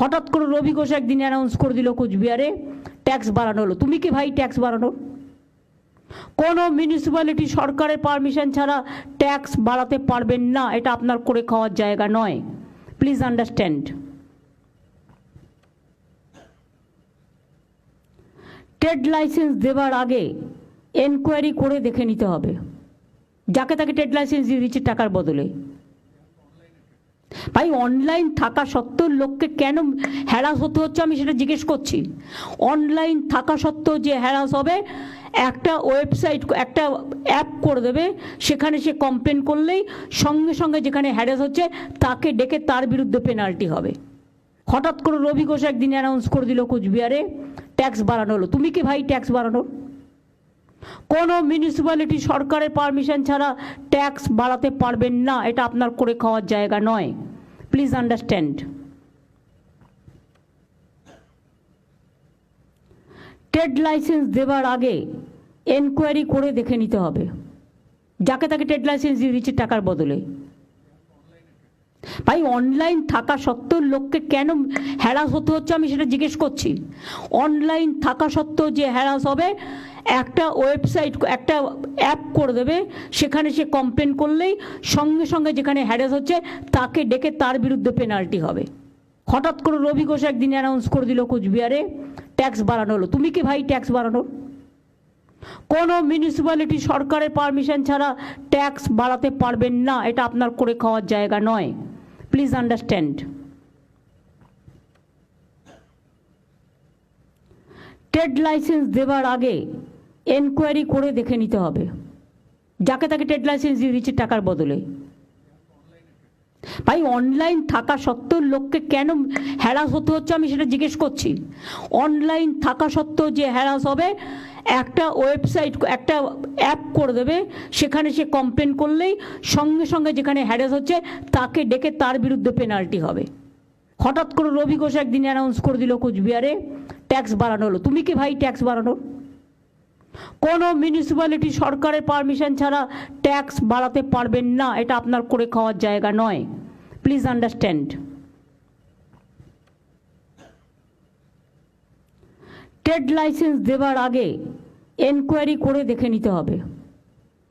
হঠাৎ করে রবি ঘোষ একদিন অ্যানাউন্স করে দিল কোচবিহারে ট্যাক্স বাড়ানো হলো। তুমি কি ভাই ট্যাক্স বাড়ানো? কোনো মিউনিসিপ্যালিটি সরকারের পারমিশন ছাড়া ট্যাক্স বাড়াতে পারবেন না, এটা আপনার করে খাওয়ার জায়গা নয়। প্লিজ আন্ডারস্ট্যান্ড ট্রেড লাইসেন্স দেওয়ার আগে এনকোয়ারি করে দেখে নিতে হবে। যাকে তাকে ট্রেড লাইসেন্স দিয়ে দিচ্ছে, টাকার বদলে। ভাই অনলাইন থাকা সত্ত্বেও লোককে কেন হ্যারাস হতে হচ্ছে আমি সেটা জিজ্ঞেস করছি। অনলাইন থাকা সত্ত্বেও যে হ্যারাস হবে, একটা ওয়েবসাইট একটা অ্যাপ করে দেবে, সেখানে সে কমপ্লেন করলেই সঙ্গে সঙ্গে যেখানে হ্যারাস হচ্ছে, তাকে ডেকে তার বিরুদ্ধে পেনাল্টি হবে। হঠাৎ করে রবি ঘোষ একদিন অ্যানাউন্স করে দিল কোচবিহারে ট্যাক্স বাড়ানো হলো। তুমি কি ভাই ট্যাক্স বাড়ানো? কোনো মিউনিসিপ্যালিটি সরকারের পারমিশন ছাড়া ট্যাক্স বাড়াতে পারবেন না, এটা আপনার করে খাওয়ার জায়গা নয়। প্লিজ আন্ডারস্ট্যান্ড ট্রেড লাইসেন্স দেওয়ার আগে এনকোয়ারি করে দেখে নিতে হবে। যাকে তাকে ট্রেড লাইসেন্স দিয়ে দিচ্ছে, টাকার বদলে। ভাই অনলাইন থাকা সত্ত্বেও লোককে কেন হ্যারাস হতে হচ্ছে আমি সেটা জিজ্ঞেস করছি। অনলাইন থাকা সত্ত্বেও যে হ্যারাস হবে, একটা ওয়েবসাইট একটা অ্যাপ করে দেবে, সেখানে সে কমপ্লেন করলেই সঙ্গে সঙ্গে যেখানে হ্যারাস হচ্ছে, তাকে ডেকে তার বিরুদ্ধে পেনাল্টি হবে। হঠাৎ করে রবি ঘোষ একদিন অ্যানাউন্স করে দিল কোচবিহারে ট্যাক্স বাড়ানো হলো। তুমি কি ভাই ট্যাক্স বাড়ানো কোনো মিউনিসিপ্যালিটি সরকারের পারমিশন ছাড়া ট্যাক্স বাড়াতে পারবেন না, এটা আপনার করে খাওয়ার জায়গা নয়। প্লিজ আন্ডারস্ট্যান্ড ট্রেড লাইসেন্স দেওয়ার আগে এনকোয়ারি করে দেখে নিতে হবে। যাকে তাকে ট্রেড লাইসেন্স দিয়ে দিচ্ছে টাকার বদলে। ভাই অনলাইন থাকা সত্ত্বেও লোককে কেন হ্যারাস হতে হচ্ছে আমি সেটা জিজ্ঞেস করছি। অনলাইন থাকা সত্ত্বেও যে হ্যারাস হবে একটা ওয়েবসাইট একটা অ্যাপ করে দেবে, সেখানে সে কমপ্লেন করলেই সঙ্গে সঙ্গে যেখানে হ্যারাস হচ্ছে, তাকে ডেকে তার বিরুদ্ধে পেনাল্টি হবে। হঠাৎ করে রবি ঘোষ একদিন অ্যানাউন্স করে দিল কোচবিহারে ট্যাক্স বাড়ানো হলো। তুমি কি ভাই ট্যাক্স বাড়ানো? কোনো মিউনিসিপ্যালিটি সরকারের পারমিশন ছাড়া ট্যাক্স বাড়াতে পারবেন না, এটা আপনার করে খাওয়ার জায়গা নয়। প্লিজ আন্ডারস্ট্যান্ড ট্রেড লাইসেন্স দেওয়ার আগে এনকোয়ারি করে দেখে নিতে হবে।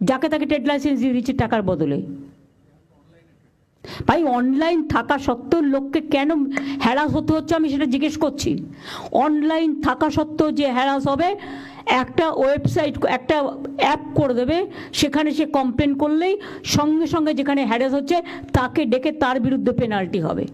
যাকে তাকে ট্রেড লাইসেন্স দিয়ে দিচ্ছে টাকার বদলে। ভাই অনলাইন থাকা সত্ত্বেও লোককে কেন হ্যারাস হতে হচ্ছে আমি সেটা জিজ্ঞেস করছি। অনলাইন থাকা সত্ত্বেও যে হ্যারাস হবে, একটা ওয়েবসাইট একটা অ্যাপ করে দেবে, সেখানে সে কমপ্লেন করলেই সঙ্গে সঙ্গে যেখানে হ্যারাস হচ্ছে, তাকে ডেকে তার বিরুদ্ধে পেনাল্টি হবে।